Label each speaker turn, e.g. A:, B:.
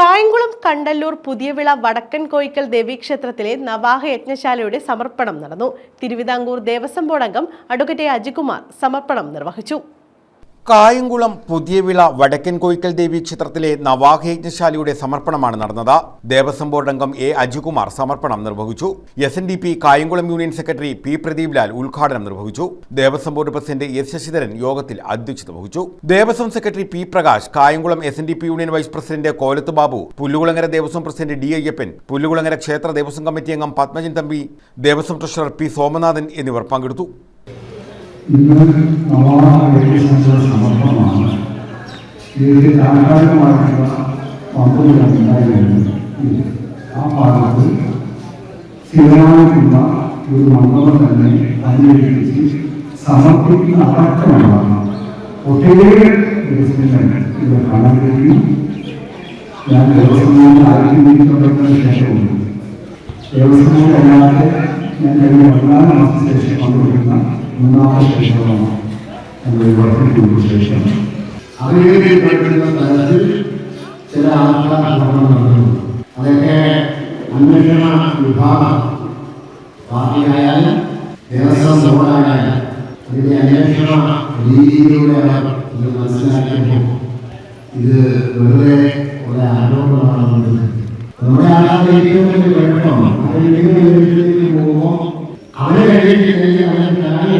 A: കായംകുളം കണ്ടല്ലൂർ പുതിയവിള വടക്കൻ കോയിക്കൽ ദേവീക്ഷേത്രത്തിലെ നവാഹ യജ്ഞശാലയുടെ സമർപ്പണം നടന്നു. തിരുവിതാംകൂർ ദേവസ്വം ബോർഡ് അംഗം അഡ്വക്കേറ്റ് അജികുമാർ സമർപ്പണം നിർവഹിച്ചു.
B: കായംകുളം പുതിയവിള വടക്കൻ കോയിക്കൽ ദേവി ക്ഷേത്രത്തിലെ നവാഹയജ്ഞശാലയുടെ സമർപ്പണമാണ് നടന്നത്. ദേവസ്വം ബോർഡ് അംഗം എ അജികുമാർ സമർപ്പണം നിർവഹിച്ചു. S N D P Kayamkulam union secretary P Pradeep Lal ഉദ്ഘാടനം നിർവഹിച്ചു. Devaswom board president S Sasidharan യോഗത്തിൽ അധ്യക്ഷത വഹിച്ചു. Devaswom secretary P Prakash Kayamkulam S N D P union vice president Kolath Babu Pullukulangara Devaswom president D Ayyappan Pullukulangara ക്ഷേത്ര Devaswom committee അംഗം Padmajan Thampi Devaswom treasurer P Somanathan എന്നിവർ പങ്കെടുത്തു.
C: ഇന്ന് നവാഹയുടെ സമർപ്പണമാണ്. ഇതിൽ താൽക്കാലികമായിട്ടുള്ള മന്ത്രികളുണ്ടായിരുന്നു ആ ഭാഗത്ത് സ്ഥിരമായിട്ടുള്ള ഒരു മണ്ഡലം തന്നെ അന്വേഷിച്ച് സമർപ്പിക്കുന്ന അടക്കമുള്ളതാണ്. ഒട്ടേറെ ദിവസങ്ങൾ ഇത് കാണാൻ കഴിയും. ഞാൻ ദേവസ്വങ്ങളിൽ ആയിരിക്കുന്നതിന് ശേഷമുണ്ട്. ദേവസ്വമല്ലാതെ ഞാൻ കഴിഞ്ഞ പതിനാല് മാസത്തിന് ശേഷം മൂന്നാമത്തെ ശേഷമാണ് ഞങ്ങൾ വർദ്ധിക്കുന്ന ശേഷം.
D: അവതരിപ്പിക്കപ്പെടുന്ന തലത്തിൽ ചില ആൾക്കാർ ശ്രമം അതൊക്കെ അന്വേഷണ വിഭാഗം പാർട്ടിയായാലും ദേവസ്വം ബോർഡായാലും അതിന്റെ അന്വേഷണ രീതിയിലൂടെയാണ് ഇത് മനസ്സിലാക്കിയപ്പോൾ ഇത് വെറുതെ ഒരു ആരോപണമാണെന്ന് നമ്മുടെ ആൾക്കാരുടെ ഏറ്റവും വലിയ കുഴപ്പം അവരിലേക്ക് പോകുമ്പോൾ അവരെ അവരെ താഴെ എന്നുള്ള രീതി